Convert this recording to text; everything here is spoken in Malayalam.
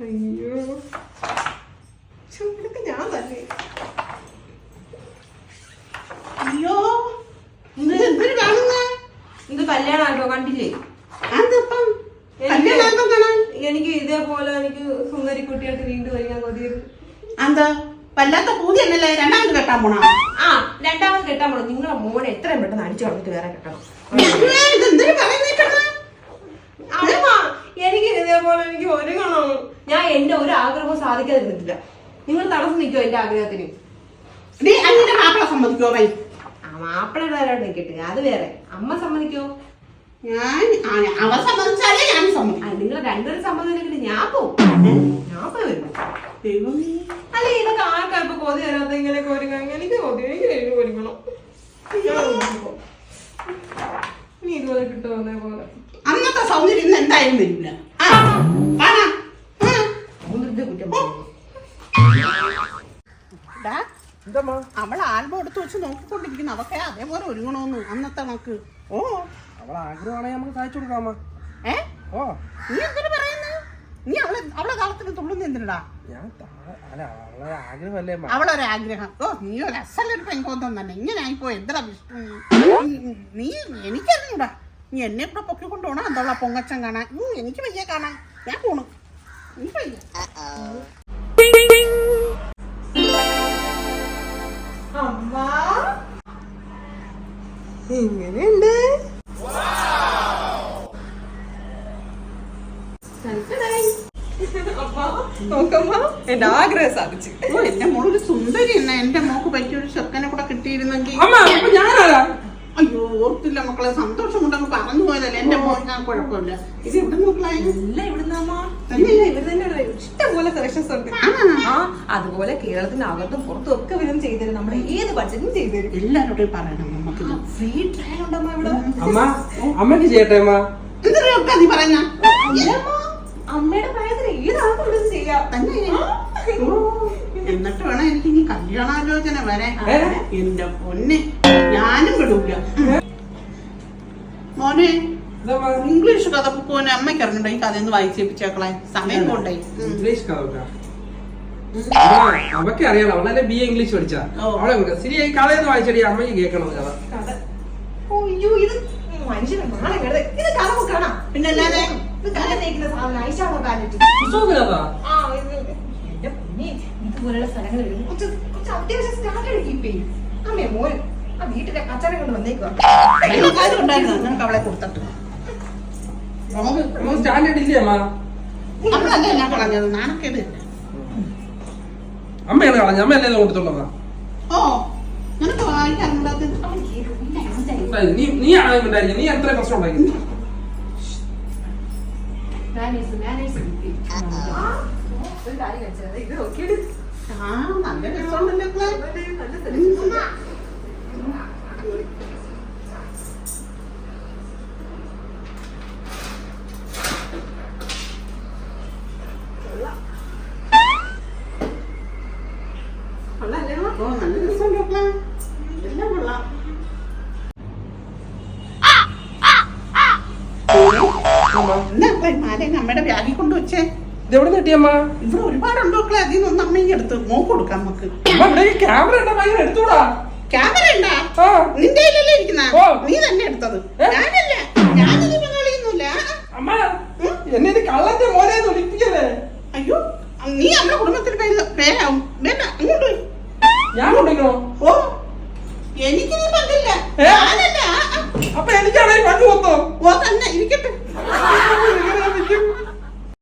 അയ്യോ. ഇതൊക്കെ ഞാൻ തന്നെ. അയ്യോ ഇത് എന്തൊരു കാണുന്ന? ഇത് കല്യാണമായിട്ടോ കണ്ടില്ലേ? അതിപ്പം എനിക്ക് കല്യാണം കാണാൻ? എനിക്ക് ഇതേപോലെ എനിക്ക് സുന്ദരി കുട്ടിയായിട്ട് വീണ്ടും വരിക കൊതിയത് എന്താ വല്ലാത്ത പൂതി രണ്ടാമത് കെട്ടാൻ പോണോ? ആ രണ്ടാമത് കെട്ടാൻ പോണം. നിങ്ങളെ മോനെ എത്രയും പെട്ടെന്ന് അടിച്ചു കളഞ്ഞിട്ട് വേറെ കെട്ടണം ഇതെന്തൊരു പറയുന്നേക്കണ അമ്മ എനിക്ക് ഇതേപോലെ എനിക്ക് ഒരുങ്ങണം ഞാൻ എന്റെ ഒരു ആഗ്രഹവും സാധിക്കാതിരുന്നിട്ടില്ല. നിങ്ങൾ തടസ്സം നിൽക്കുമോ എന്റെ ആഗ്രഹത്തിന്. നീ മാപ്പിള സമ്മതിക്കോ ആ മാപ്പിളയുടെ വരാണ്ട് നിൽക്കട്ടെ അത് വേറെ. അമ്മ സമ്മതിക്കോ? ഞാൻ അവ സമ്മതിച്ചാലേ ഞാൻ സമ്മതിക്കും. നിങ്ങൾ രണ്ടുപേരും സമ്മതിക്കില്ല ഞാൻ പോവും. ഞാൻ അല്ല ഇതൊക്കെ ആർക്കാ? ഇപ്പൊ കൊതി വരാത്ത ഇങ്ങനെയൊക്കെ ഒരുങ്ങാൻ എനിക്ക് കൊതി എനിക്ക് എനിക്ക് ഒരുങ്ങണം. ഇനി ഇതുപോലെ കിട്ടുമോ അതേപോലെ. അന്നത്തെ സൗന്ദര്യം ഇന്ന് എന്തായാലും വരില്ല. അവൾ ആൽബം എടുത്ത് വെച്ച് നോക്കിക്കൊണ്ടിരിക്കുന്നു. അവക്കെ അതേപോലെ ഒരുങ്ങണോന്ന് അന്നത്തെ നമുക്ക്. ഓ. അവൾ ആഗ്രഹമാണെങ്കിൽ നമുക്ക് സഹായിച്ചു കൊടുക്കാമ്മ ഏ? ഓ. നീ എന്തിനു പറയുന്നു? നീ അവളെ അവളെ കാലത്തിന് തുള്ളുന്ന എന്തിനടാ? ഞാൻ ആഗ്രഹമല്ലേ അമ്മ. അവളൊരാഗ്രഹം ഓ നീ ഒരു അസലൊരു പെങ്കോന്തം തന്നെ. ഇങ്ങനെ ആയിപ്പോ എന്താ വിഷ്ണു നീ എനിക്കറിഞ്ഞൂടാ. നീ എന്നെ കൂടെ പൊക്കി പോണോ എന്താ പൊങ്ങച്ചം കാണാൻ. ഉം, എനിക്ക് വയ്യ കാണാൻ. ഞാൻ പോണു. എനിക്ക് വയ്യ. അമ്മ എങ്ങനെയുണ്ട്? എന്റെ ആഗ്രഹം സാധിച്ചു. ഓ എന്റെ മോളൊരു സുന്ദരി എന്നാ. എന്റെ മോക്ക് പറ്റിയൊരു ചെക്കനെ കൂടെ കിട്ടിയിരുന്നെങ്കിൽ അയ്യോ ഓർത്തില്ല മക്കളെ. സന്തോഷം പറഞ്ഞു പോയതല്ലേ എന്റെ മോൻ കുഴപ്പമില്ല. ഇത് ഇല്ല ഇവിടെ തന്നെ ഇഷ്ടം പോലെ സെലക്ഷൻസ് ഉണ്ട്. ആ അതുപോലെ കേരളത്തിനകത്തും പുറത്തും ഒക്കെ വരും ചെയ്തുതരും നമ്മുടെ ഏത് ബഡ്ജറ്റും ചെയ്തുതരും എല്ലാരോടും പറയണം നമുക്ക് ഫ്രീ ട്രയൽ ഉണ്ടമ്മ ഇവിടെ? അമ്മ അമ്മയ്ക്ക് ചെയ്യട്ടെ അമ്മ? എന്തൊക്കെ നീ പറയുന്ന അല്ലമ്മ, അമ്മയുടെ പ്രായത്തിൽ ഏതാൾക്കും ചെയ്യാം. തന്നെ എന്നിട്ട് വേണം എനിക്ക് ഇനി കല്യാണാലോചന വരെ? എന്റെ പൊന്നെ. ഞാനും വിടൂല. മോനെ ഇംഗ്ലീഷ് കഥ പോനെ അമ്മയ്ക്ക് അറിഞ്ഞിട്ടോ ഈ കഥ ഒന്ന് വായിച്ചേപ്പിച്ചേക്കളെ സമയം പോണ്ടേ? ഇംഗ്ലീഷ് കഥ അവക്ക് അറിയാലോ അവളെ ബി എ ഇംഗ്ലീഷ് പഠിച്ചാ. അവളെ. ശരി ഈ കഥയൊന്ന് വായിച്ചടി അമ്മയ്ക്ക് കേൾക്കണം കഥ. കഥ. ഓ, അയ്യോ, ഇത് മനുഷ്യനെ നാളെ കണ്ടത്. ഇത് കഥ ബുക്കാണോ? പിന്നല്ലാതെ കഥ ഇതുപോലുള്ള സ്ഥലങ്ങളിൽ കുറച്ച് കുറച്ച് അത്യാവശ്യം സ്റ്റാർട്ട് അമ്മേ മോൻ വീട്ടിലെ കച്ചറ കൊണ്ട് വന്നേക്കുക നിനക്ക് അവളെ കൊടുത്തിട്ട്. സ്റ്റാൻഡേർഡ് ഇല്ലേ അമ്മ? നമ്മളല്ലേ ഞാൻ കളഞ്ഞത്? നാണക്കേട് അമ്മയാണ് കളഞ്ഞ അമ്മയല്ലേ കൊടുത്തോണ്ടാ ഓ നിനക്ക് കൂടാതെ നീ നീ ആണ് ഉണ്ടായിരിക്കും നീ എത്ര പ്രശ്നം ഉണ്ടാക്കി ആ. നല്ല രസമുണ്ടല്ലോ മക്കളെ. നല്ല സെലക്ഷൻ കൊള്ളാല്ലേ അമ്മ? ഓ നല്ല രസം മക്കളെ. എല്ലാം കൊള്ളാം. മാലയും അമ്മയുടെ ബാഗിൽ കൊണ്ട് വെച്ചേ? ഇതെവിടെ അമ്മ? ഇവിടെ ഒരുപാടുണ്ട് മക്കളെ. അതിൽ നിന്ന് അമ്മയ്ക്ക് എടുത്ത് മോക്ക് കൊടുക്കാം നമുക്ക്. ക്യാമറ എടുത്തൂടാ ക്യാമറ ഉണ്ടാ? നിന്റെ കയ്യിലല്ലേ ഇരിക്കുന്ന? നീ തന്നെ എടുത്തത്. ഞാനല്ല? ഞാനിത് കളിയൊന്നുമില്ല. അമ്മ എന്നെ കള്ളന്റെ മോനെ ഒളിപ്പിക്കല്ലേ അയ്യോ നീ നമ്മുടെ കുടുംബത്തിന് പേര് പേരാവും. വേണ്ട അങ്ങോട്ട് പോയി. ഞാൻ കൊണ്ടിരിക്കണോ ഓ എനിക്ക് നീ പങ്കില്ല. അപ്പൊ എനിക്കാണെങ്കിൽ പങ്ക് മൊത്തം ഓ തന്നെ ഇരിക്കട്ടെ.